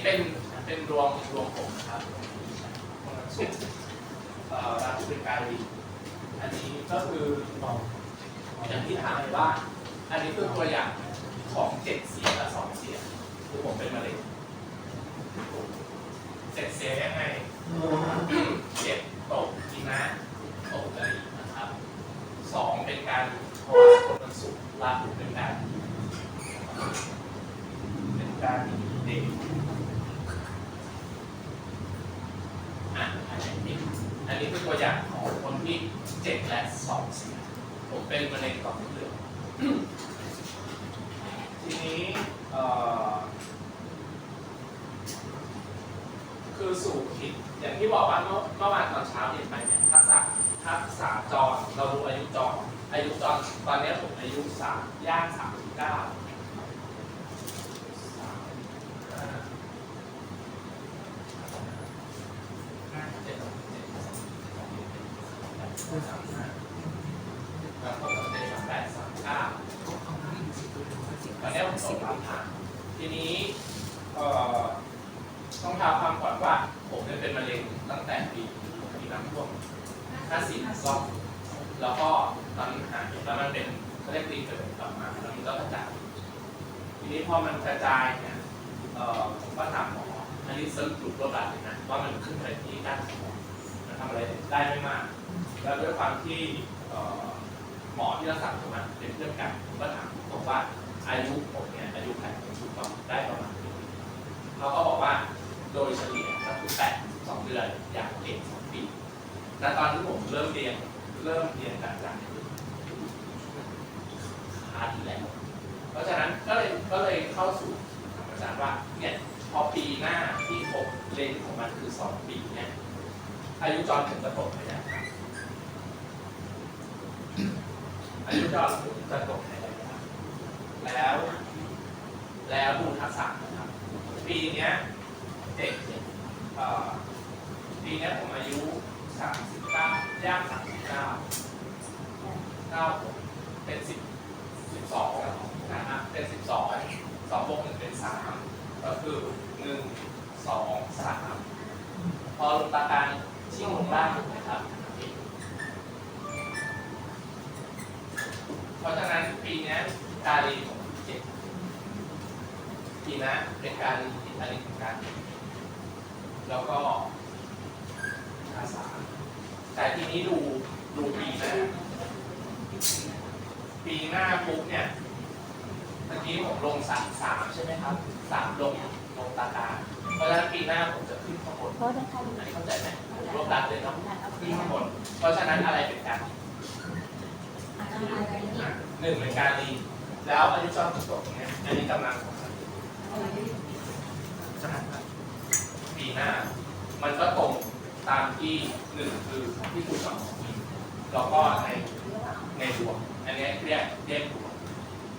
นี้เป็นเป็นรวมรวมผมนะครับตรงนั้นสุดเอ่อรับเป็นการีอันนี้ก็คืออย่างที่ถามว่าอันนี้คือตัวอย่างของเจ็ดเสียและสองเสียคือผมเป็นมะเร็งเจ็ดเสียยังไงเจ็ดตกกินนะตกกะหรี่นะครับสองเป็นการเพราะว่าคนมันสุกลาบเป็นการเป็นการเด็กอะอันนี้ อันนี้เป็นตัวอย่างของคนที่เจ็ดและสองเสียผมเป็นมะเร็งต่อมเหลืองทีนี้คือสู่คิดอย่างที่บอกว่าเมื่อเมื่อวานตอนเช้าเห็นไปเนี่ยทักษะทักษะจรเราดูอายุจรอายุจรตอนนี้ผมอายุสามย่างสามสิบเก้า ตอนนี้ผมส่งคำถามทีนี้เอ่อต้องท้าความก่อนว่าผมเนี่ยเป็นมะเร็งตั้งแต่ปีปีน้ำท่วม54รอบแล้วก็ตอนนั้หายแล้วมันเป็นเขาเรียกรีเกิดกลับมาแล้วมันก็กระจายทีนี้พอมันกระจายเนี่ยผมก็ถามหมออันนี้สรุปรวบรัดเลยนะว่ามันขึ้นไปที่ด้านสมองมันทำอะไรได้ไม่มาก แล้วด้วยความที่หมอที่รักษาผมเป็นเพื่อนกันผมก็ถามบอกว่าอายุผมเนี่ยอายุไขของชุดก็ได้ประมาณนี้เขาก็บอกว่าโดยเฉลี่ยก็คือแปดสองเดือนอยางเก่งสองปีและตอนที่ผมเริ่มเรียนเริ่มเรียนการจัดขาที่แล้วเพราะฉะนั้นก็เลยก็เลยเข้าสู่ถามอาจารย์ว่าเนี่ยพอปีหน้าที่ครบเลนของมันคือสองปีเนี่ยอายุจรถึงจะตกไปแล้ว อายุจรถึงจะตกในระยะแล้ว แล้วดูทักษะนะครับ ปีเนี้ยเด็กปีเนี้ยผมอายุสามสิบเก้าย่างสามสิบเก้าเก้าผมเป็นสิบสิบสองนะฮะเป็นสิบสองสองบวกหนึ่งเป็นสามก็คือหนึ่งสองสามพอลงตาการชิ่งลงล่างถูไหมครับ เพราะฉะนั้นปีนี้การีของเจ็ดปีหนะเป็นการีที่การีของการแล้วก็ภาษา แต่ทีนี้ดูดูปีหน้าปีหน้าปุ๊บเนี่ยเมื่อกี้ผมลงสามสามใช่ไหมครับสามลงลงตาตาเพราะฉะนั้นปีหน้าผมจะขึ้นข้างบนเพราะถ้าใครอันนี้เข้าใจไหมรวบรัดเลยเนาะขึ้นข้างบนเพราะฉะนั้นอะไรเป็นการ หนึ่งเป็นการดีแล้วอายุจอมตกเนี่ยอันนี้กำลังของมันปีหน้า มันก็ตรงตามที่หนึ่งคือที่คุณสอนของปีแล้วก็ในในดวงอันนี้เรียกเรียกดวง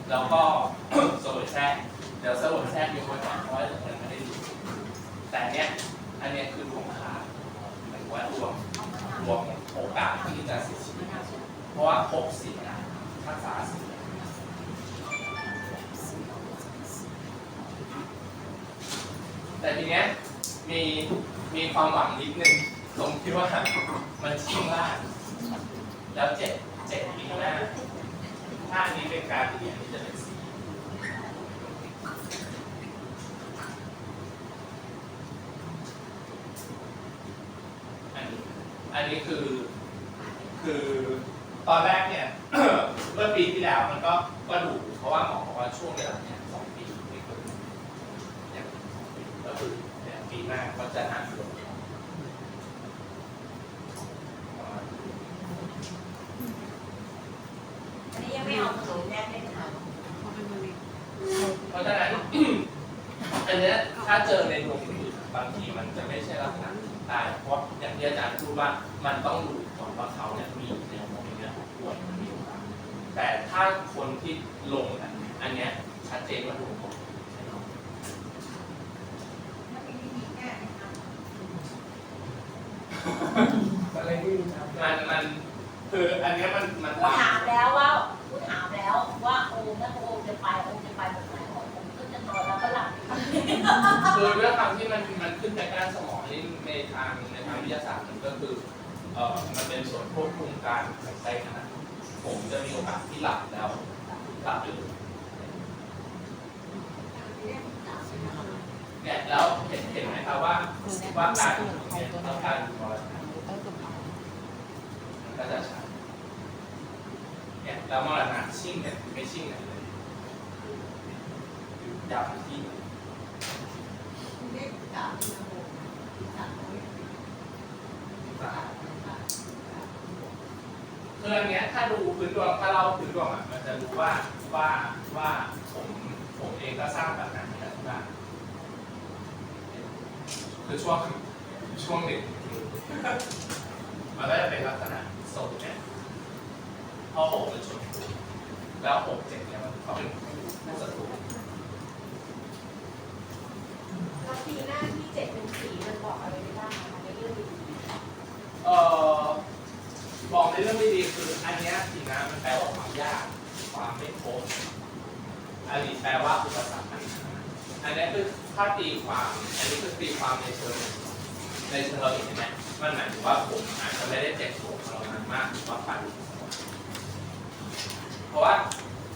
แล้วก็สรุปแทรกเดี๋ยวสรุปแทรกยกไว้ก่อนเพราะว่ายังไม่ได้ดูแต่เนี้ยอันเนี้ยคือดวงขาดหมายว่าดวงดวงโอกาสที่จะเสียชีวิตเพราะว่าพบเสียทั กษะเสียแต่ทีเนี้ยมีมีความหวังนิดนึงตรงที่ว่ามันชิงล่างแล้วเจ็ดเจ็ดปีหน้าถ้านี้เป็นการเรียนที่จะเป็นสีอันนี้อันนี้คือ คือตอนแรกเนี่ย เมื่อปีที่แล้วมันก็ก็ดูเพราะว่าหมอบอกว่าช่วงเวลาเนี่ยสองปีไม่เกินเนี่ยก็คือเนี่ยปีหน้าก็จะหาลงประมาณนี้อันนี้ยังไม่อยู่เพราะฉะนั้นอันเนี้ยถ้าเจอในดวงอื่นบางทีมันจะไม่ใช่ลักษณะตายเพราะอย่างที่อาจารย์พูดว่ามันต้องดูก่อนว่าเขาเนี่ยมีเนี่ยป่วยมันมีโอกาส แต่ถ้าคนที่ลงอะอันเนี้ยชัดเจนว่าดวงผมแน่นอนมันมันคืออันเนี้ยมันมันกูถามแล้วว่ากูถามแล้วว่าโอมถ้าโอมจะไปโอมจะไปแบบไหนผมก็จะนอนแล้วก็หลับคือด้วยความที่มันมันขึ้นไปก้านสมองนี่ในทางในทางวิทยาศาสตร์มันก็คือเอ่อมันเป็นส่วนควบคุมการหายใจขณะ ผมจะมีโอกาสที่หลับแล้วหลับอยู่เนี่ยแล้วเห็นเห็นไหมครับว่าว่าการเนี่ยต้องการมรณะมันก็จะชัดเนี่ยแล้วมรณะชิ่งเนี่ยไม่ชิ่งไหนเลยอยู่ยาวที่คื ออันเนี้ยถ้าดูพื้นดวงถ้าเราพื้นดวงอะมันจะรู้ว่าว่าว่าผมผมเองก็สร้างแบบนั้นที่บ้านคือช่วงช่วงหนึ่งมันก็จะเป็นลักษณะโซนเนี่ยพอหกเป็นชนคู่แล้วหกเจ็ดเนี่ยมันเขาเป็นคู่ศัตรูแล้วปีหน้าที่เจ็ดเป็นสีมันบอกอะไรได้บ้างคะในเรื่องดีเอ่อ บอกในเรื่องไม่ดีคืออันนี้สินะมันแปลว่าความยาก ความไม่ครบอดีตแปลว่าอุปสรรคปัญหาอันนี้คือถ้าตีความอันนี้คือตีความในเชิงในเชิงเราเห็นไหมมันหมายถึงว่าผมอาจจะไม่ได้เจ็บปวดทรมานมากหรือว่าปันเพราะว่า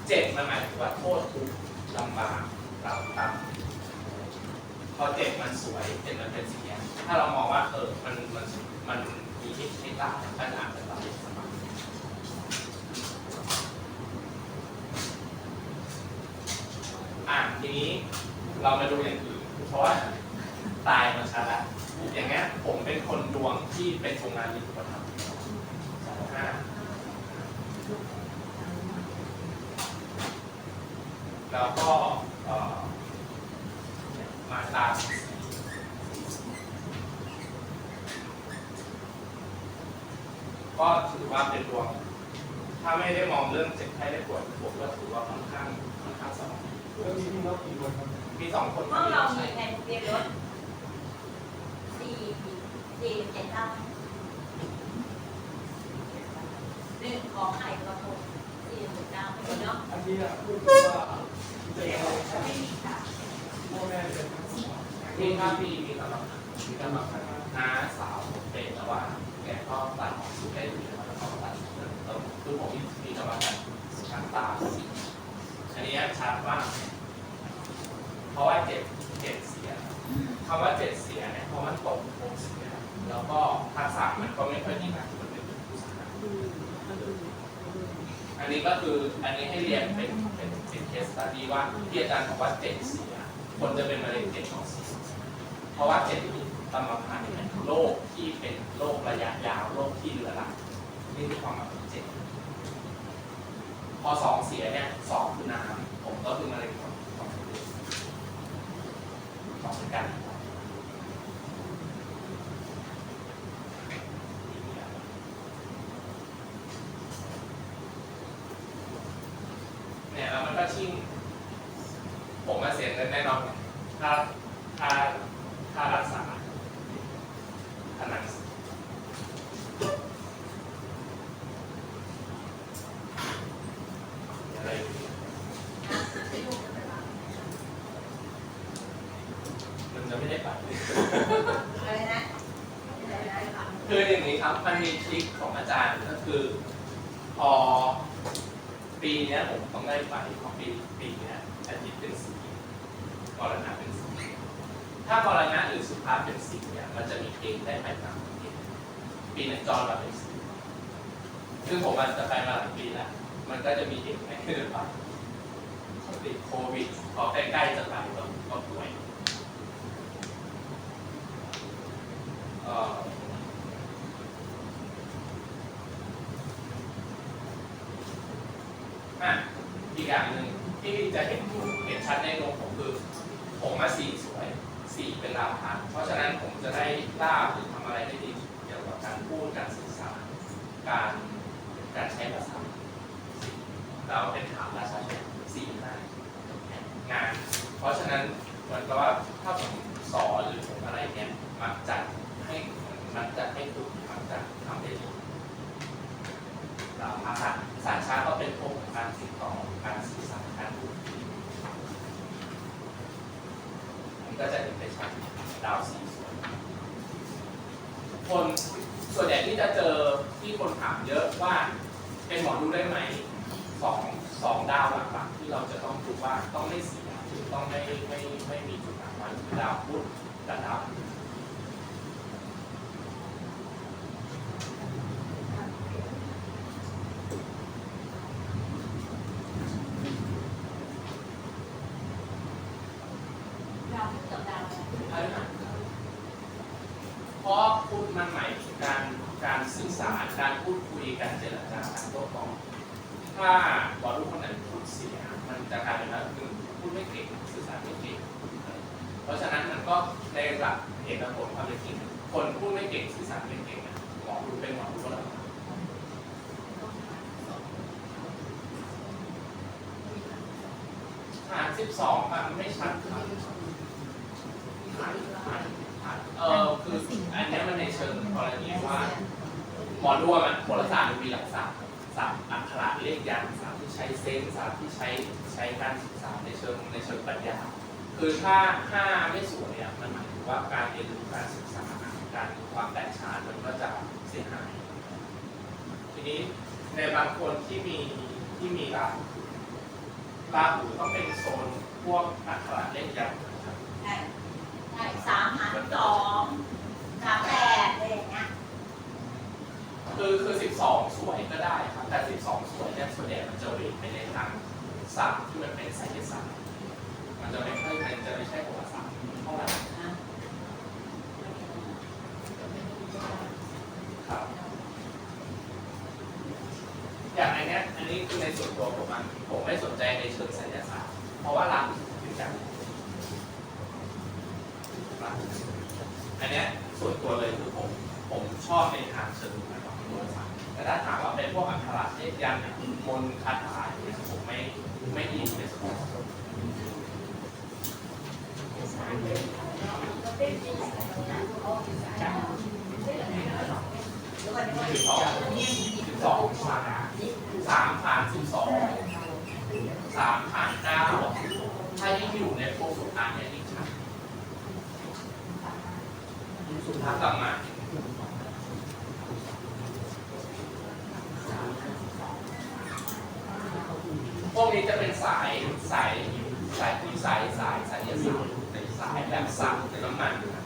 เจ็บมันหมายถึงว่าโทษทุกข์ลำบากเราตับพอเจ็บมันสวยเจ็บมันเป็นสีแดงถ้าเรามองว่าเออมันมันมัน มีที่ที่ตางกันอาจจะเราสบายอะทีนี้เรามาดูอย่างอื่นเพราะว่าตายมันชัดแล้วอย่างเงี้ยผมเป็นคนดวงที่เป็นโรงงานมีคุณธรรมสองห้าแล้วก็เอ่อเนี่ยมาตราสี ก็ถือว่าเป็นดวง ถ้าไม่ได้มองเรื่องเจ็บไข้ได้ป่วยผมก็ถือว่าค่อนข้างค่อนข้างสมองแล้วมีพี่น้องกี่คนครับมีสองคนห้องเรามีใช่ในทะเบียนรถสี่สี่เจ็ดเก้าหนึ่งของไข่กระทงสี่เจ็ดเก้าไม่มีเนาะอันนี้อะพูดถึงว่าจะเดี๋ยวเอาจะไม่มีค่ะพ่อแม่เป็นทั้งสองมีครับมีมีกำลังมีกำลังน้าสาวผมเป็นแต่ว่า แก่ก็ตัดออกสุดได้ดีแล้วก็ตัดแล้วคือผมมีมีกำลังทางตาสีอันนี้ชัดมากเพราะว่าเจ็ดเจ็ดเสียคำว่าเจ็ดเสียเนี่ยเพราะมันตกหกเสียแล้วก็ทักษะมันก็ไม่ค่อยดีนะมันเป็นผู้สานอันนี้ก็คืออันนี้ให้เรียนเป็นเป็นเป็นเคสตัดดี้ว่าที่อาจารย์บอกว่าเจ็ดเสียคนจะเป็นมะเร็งเจ็ดของเสียเพราะว่าเจ็ดตำราพันเนี่ย โรคที่เป็นโรคระยะยาวโรคที่เรื้อรังนี่คือความหมายของเจ็ดพอสองเสียเนี่ยสองคือน้ำผมก็คือมะเร็งของของเลือดสองกันเนี่ยแล้วมันก็ชิ่งผมมาเสียเงินแน่นอนค่าค่าค่ารักษาผนังอะไรอย่างเงี้ยมันจะไม่ได้ไป อะไรนะอะไรนะ คืออย่างนี้ครับ มันมีทริคของอาจารย์ก็คือ พอปีเนี้ยผมต้องได้ไปเพราะปีปีเนี้ยอาทิตย์เป็นสีมรณะเป็นสีถ้ามร ณะหรือสุภาพเป็นสีเนี่ยมันจะมีเกณฑ์ได้ไปตางประเทศปีนี้จอมาเป็นสีซึ่งผมอาจจะไปมาหลายปีแล้วมันก็จะมีเกณฑ์ไม่ขึ้นไปติดโควิดพอใกล้ๆจะไปก็ก็ป่วยอีกอย่างหนึ่งที่จะเห็นเห็นชัดในดวงผมคือผมมาสี่สวย สี่เป็นลาภะเพราะฉะนั้นผมจะได้ลาบหรือทำอะไรได้ดีเกี่ยวกับการพูดการสื่อสารการการใช้ภาษาเราเป็นถามราชาสีห้างาน เพราะฉะนั้นเหมือนกับว่าถ้าผมสอนหรือผมอะไรเนี่ยมักจะให้มักจะให้ถูกมักจะทำได้ดีภาษาสารชาติก็เป็นพวกการติดต่อการสื่อสารการพูดคุยอัน นี้ ก็จะเห็นได้ชัดดาวสี่ส่วนคนส่วนใหญ่ที่จะเจอที่คนถามเยอะว่าเป็นหมอดูได้ไหมสองสองดาวหลักๆที่เราจะต้องดูว่าต้องไม่เสียหรือต้องไม่ไม่ไม่มีจุดด่างมันคือดาวพุธกับดาวอังคาร ดาวพุธกับดาวอะไร พฤหัสเพราะพุธมันหมายถึงการการสื่อสารการพูดคุยการเจรจาการโต้ตอบถ้าบอลลูกคนไหนพูดเสีย มันจะกลายเป็นว่าหนึ่งพูดไม่เก่งสื่อสารไม่เก่ง เพราะฉะนั้นมันก็ในหลักเหตุและผลความเป็นจริงคนพูดไม่เก่งสื่อสารไม่เก่งอะหมอดูเป็นหมอดูก็แล้วฐานสิบสองมันไม่ชัดครับฐานฐานฐานเออคืออันเนี้ยมันในเชิงกรณีว่า ห มอดูอะมันโหราศาสตร์มันมีหลักศาสตร์ศาสตร์อักขระเลขยันต์ศาสตร์ที่ใช้เซนส์ศาสตร์ที่ใช้ใช้การศึกษาในเชิงในเชิงปรัชญาคือถ้าห้าไม่สวยเนี่ยมันหมายถึงว่าการเรียนรู้การศึกษาการมีความแตกฉานมันก็จะเสียหาย ทีนี้ในบางคนที่มีที่มีราหราหูต้องเป็นโซนพวกอักขระเลขยันต์นะครับใช่ใช่สามหารสองสามแปดอะไรอย่างเงี้ย คือคือ 12 สวยก็ได้ครับแต่ 12 สวยเนี่ยส่วนใหญ่มันจะเวทไปในทางศาสตร์ที่มันเป็นไสยศาสตร์ มันจะไม่ค่อยมันจะไม่ใช่โหราศาสตร์เท่าไหร่ครับ อย่างอันเนี้ยอันนี้คือในส่วนตัวผมอะผมไม่สนใจในเชิงไสยศาสตร์ เพราะว่ารักถึงกันรักอันเนี้ยส่วนตัวเลยคือผม ผมชอบในทางเชิงของโหราศาสตร์แต่ถ้าถามว่าเป็นพวกอักขระเลขยันต์มนต์คาถาอย่างเงี้ยผมไม่ไม่ดีในส่วนของผม สิบสองสิบสองสามสามผ่านสิบสองสามผ่านเก้าถ้ายิ่งอยู่ในพวกสุดท้ายเนี่ยยิ่งชัดสุดท้ายกลับมาพวกนี้จะเป็นสายสายสายคุยสายสายสายยศาสตร์สายแบบสับในน้ำมันนะครับ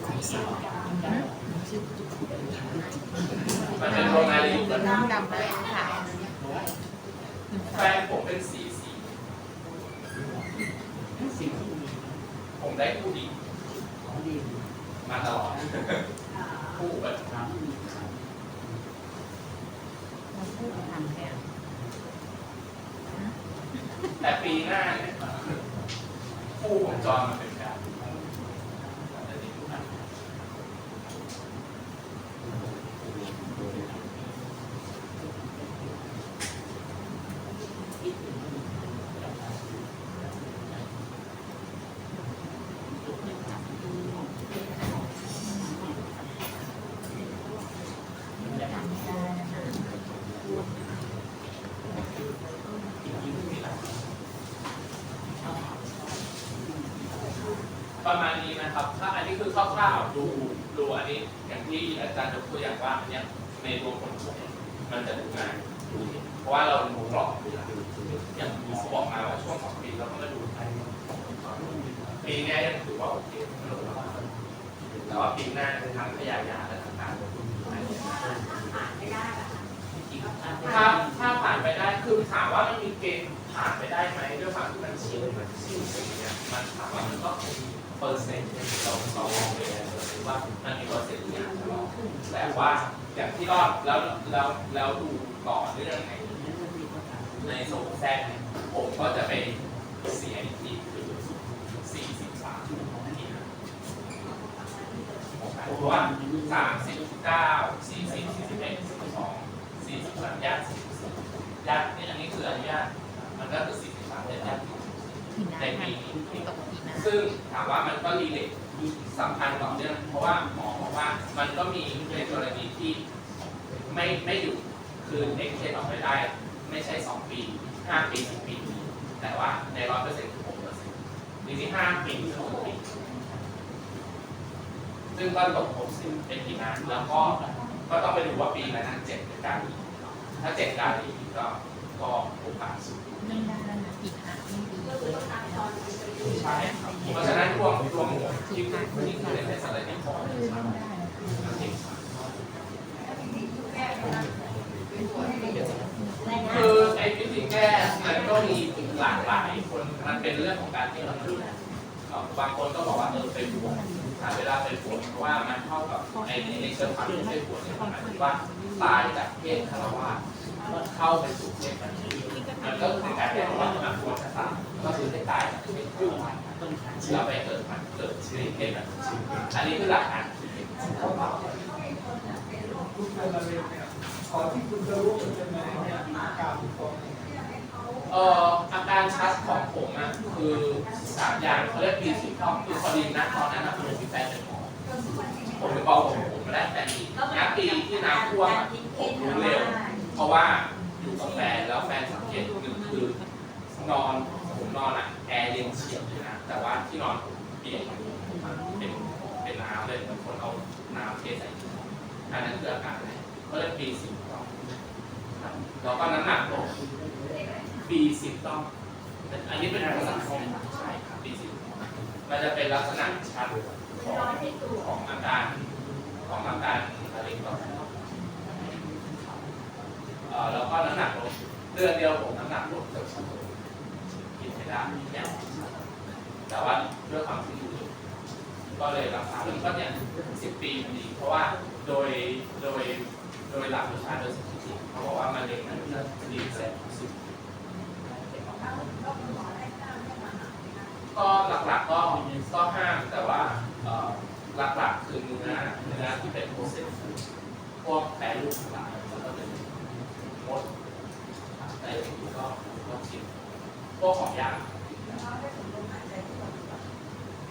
มั นเป็นโรงงานอยู่แล้วน้ำดำและขาวแฟนผมเป็นสีสีผมได้คู่ดีมาตลอดคู่แบบนี้แต่ปีหน้าเนี่ยคู่ของจอนมันเป็นแบบประมาณนี้ นี้คือคร่าวๆดูดูอันนี้อย่างที่อาจารย์ยกตัวอย่างว่าอันเนี้ยในตัวคนสวยมันจะดูงายดูเห็นเพราะว่าเราดูกรอบดูแล้วอย่างหมอบอกมาว่าช่วงสองปีเราก็มาดูไทยปีนี้ยังถือว่าโอเคแต่ว่าปีหน้าจะทำขยายยาและต่างๆถ้าถ้าผ่านไปได้คือถามว่ามันมีเกณฑ์ผ่านไปได้ไหมด้วยความที่มันเชินมันชินสิ่งเนี้ยมันถามว่ามันก็คงมีเปอร์เซ็นต์ เราเรามองไปแล้วหรือว่ามันมีเปอร์เซ็นต์ที่าจจะรอดแต่ว่าอย่างที่รอดแล้วแล้วแล้วดูต่อเรื่องในในโซนแซกเนี่ยผมก็จะไปเสียอีกทีคือสี่สิบสามทีนะเพราะว่าสามสิบเก้าสี่สิบสี่สิบเอ็ดสี่สิบสองสี่สิบสามย่างสี่สิบสี่ย่างนี่อันนี้คืออนุญาตมันก็คือสี่สิบสามเป็นย่าง หินน้ำมันตกหินน้ ซึ่งถามว่ามันก็รีเลทสัมพันธ์ต่อเนื่องเพราะว่าหมอบอกว่ามันก็มีในกรณีที่ไม่ไม่อยู่คือเอ็กเทนออกไปได้ ไม่ใช่สองปีห้าปีสิบปีแต่ว่าในร้อยเปอร์เซ็นต์คือหกเปอร์เซ็นต์ทีนี้ห้าปีถึงหกปีซึ่งก็ตกหกสิบเป็นปีนั้นแล้วก็ก็ต้องไปดูว่าปีนั้นเจ็ดหรือการอีกถ้าเจ็ดการอีกก็ก็โอกาสสูงไม่ได้แล้วนะปีห้าไม่ดี ใช่ครับเพราะฉะนั้นช่วงช่วงที่ที่คือในสารที่ขอคือไอ้วิธีแก้มันก็มีหลากหลายคนมันเป็นเรื่องของการที่เราดูบางคนก็บอกว่าเออไปบวชหาเวลาไปบวชเพราะว่ามันเข้ากับไอ้ในเชิงความที่ไปบวชเนี่ยหมายถึงว่าตายจากเพศคารวะเข้าไปสู่เพศมันมันก็คือการแก้ว่ามันบวชชะตา ก็คือได้ตายจากเพศคารวะแล้วไปเกิดมันเกิดชีวิตเพศแบบอันนี้คือหลักการคุณเป็นมะเร็งเนี่ยก่อที่คุณจะรู้ว่าคุณเป็นมะเร็งเนี่ยอาการเป็นตัวไหนเอ่ออาการชัดของผมอะคือสามอย่างเขาเรียกปีสีทองคือพอดีนะตอนนั้นนะผมมีแฟนเป็นหมอผมไปบอกผมผมม่ได้แต่ดีนะปีที่น้ำท่วมผมรู้เร็ว เพราะว่าอยู่กับแฟนแล้วแฟนสังเกตหนึ่งคือนอน นอนอะแอร์เย็นเฉียบเลยนะ แต่ว่าที่นอนเปียกเป็นเป็นน้ำเลยเหมือนคนเอาน้ำเทใส่ที่นอนอันนั้นคืออาการแรกก็เลยปีสีทองครับแล้วก็น้ำหนักลงปีสิบต้องอันนี้เป็นลักษณะของใช่ครับปีสิบมันจะเป็นลักษณะชัดของของอาการของอาการมะเร็งต่อมเอ่อแล้วก็น้ำหนักลงเดือนเดียวผมน้ำหนักลงเกือบ สองโลกินไม่ได้เนี่ยแต่ว่าด้วยความที่อยู่ก็เลยรักษาแล้วก็เนี่ยสิบปีมันดีเพราะว่าโดยโดยโดยหลักวิชาโดยสถิติเขาบอกว่ามะเร็งมันจะดีเสร็จสิบก็หลักๆก็ก็ห้ามแต่ว่าหลักๆคือเนื้อเนื้อที่เป็นโปรเซสฟูดพวกแปรรูปทั้งหลายแล้วก็เป็นมดแต่ก็ก็ชิมพวกของยาก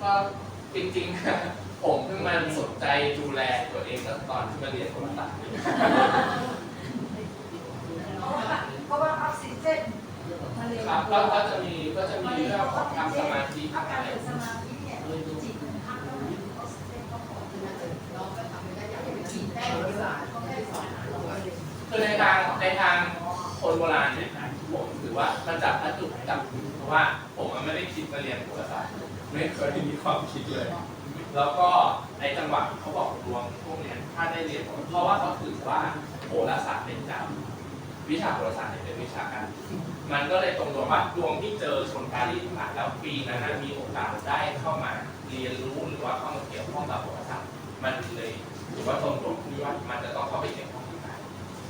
ก็จริงๆ ผมเพิ่งมาสนใจดูแลตัวเองก็ตอนที่มาเรียนโทรศาสตร์เพราะว่าออกซิเจนมะเร็งครับก็ก็จะมีก็จะมีเรื่องของทำสมาธิอาการเป็นสมาธิเนี่ยจิตมันพักแล้วออกซิเจนก็พอคือในทางในทางคนโบราณเนี่ยผมถือว่ามันจับพระจุดจับเพราะว่า ไม่เคยมีความคิดเลย แล้วก็ในจังหวะเขาบอกดวงพวกเนี้ยถ้าได้เรียนเพราะว่าเขาถือว่าโหราศาสตร์เป็นดาววิชาโหราศาสตร์เนี่ยเป็นวิชาการ มันก็เลยตรงตัวว่าดวงที่เจอชนการีทั้งหลายแล้วปีนั้นนะมีโอกาสได้เข้ามาเรียนรู้หรือว่าเข้ามาเกี่ยวข้องกับโหราศาสตร์มันเลยถือว่าตรงตัวที่ว่ามันจะต้องเข้าไปเกี่ยวข้องที่ไหน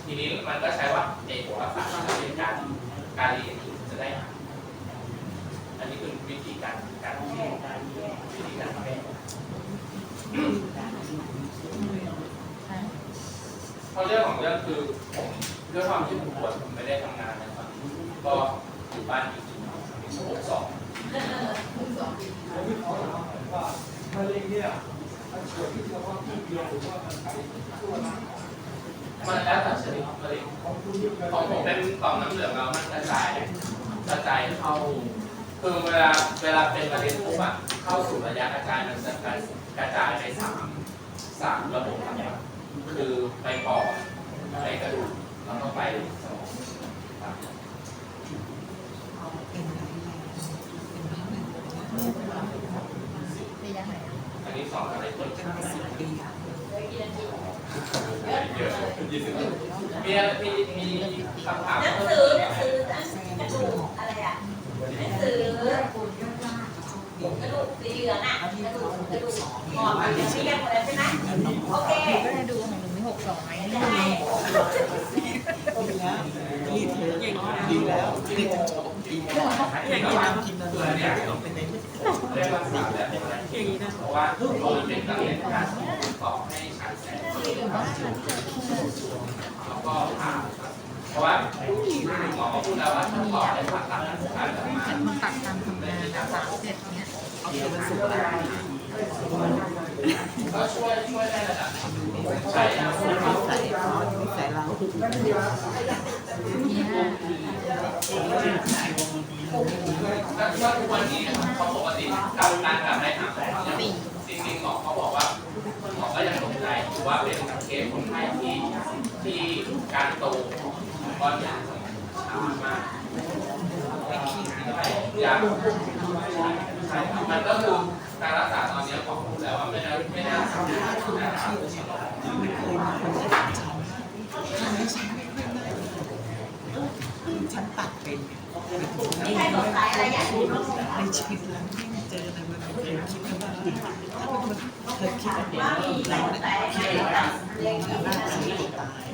ทีนี้มันก็ใช้ว่าในโหราศาสตร์มันเป็นการการเรียนจะได้ คือวิธีการการเรียนวิธีการแก้เพราะเรื่องของเรื่องคือผมด้วยความที่ผมปวดผมไม่ได้ทำงานนะครับ ก็อยู่บ้านจริงๆหกสองผมไม่ขอถามหน่อยว่ามะเร็งเนี่ยมันเกิดที่เฉพาะที่เดียวหรือว่ามันไปทั่วร่างกายมันแล้วแต่ชนิดมะเร็งของคุณนี่เป็นของผมเป็นต่อมน้ำเหลืองแล้วมันกระจายกระจายเข้า คือเวลาเวลาเป็นมะเร็งปุ๊บอะเข้าสู่ระยะกระจายมันจะกระจายไปสามสามระบบหลักๆคือไปปอดไปกระดูกแล้วก็ไปสมองครับระยะไหนอะอันนี้สองอะไรต้นเป็นสิบปีค่ะเยอะยี่สิบมีมีมีคำถามหนังสือหนังสือกระดูกอะไรอะหนังสือกระ กระดูกสีเหลืองอะกระดูกกระดูกหอมมันจะเรียกอะไรใช่ไหมโอเคก็ได้ดูของหนูมีหกสองไหมได้ดีแล้วดีแล้วดีแล้วอย่างนี้นะกินอะไรเนี่ยเป็นในเรียกรักษาแบบนี้นะเพราะว่าเราเป็นการเรียนการต่อให้ฉายแสงแล้วก็ผ่าเพราะว่าหมอพูดแล้วว่าถ้าต่อได้ผ่าตัดการจะมามันตัดการทำงานนะสามเจ็ดเนี้ย เดี๋ยวมันสุกแล้วก็ช่วยช่วยได้ระดับใช่ครับใส่ใส่เราถ้าถ้าทุกวันนี้เขาปกติการการกลับไปหาหมอเนี่ยจริงๆหมอเขาบอกว่าหมอก็ยังตกใจอยู่ว่าเป็นเคสคนไข้ที่ที่การโตก้อนเนื้อช้ามากอยาก มันก็คือการรักษาตอนนี้หมอพูดแล้วว่าไม่ได้ไม่ได้ทำได้ครับไม่เคยมีคนได้ทำฉันไม่ค่อยได้ฉันตัดเป็นมีใครสงสัยอะไรอยากรู้บ้างไหมในชีวิตแล้วไม่เจออะไรมันเคยคิดว่าถ้าเป็นคนเคยคิดว่าเราเนี่ยคิดกว่ารู้เรื่องเราจะตาย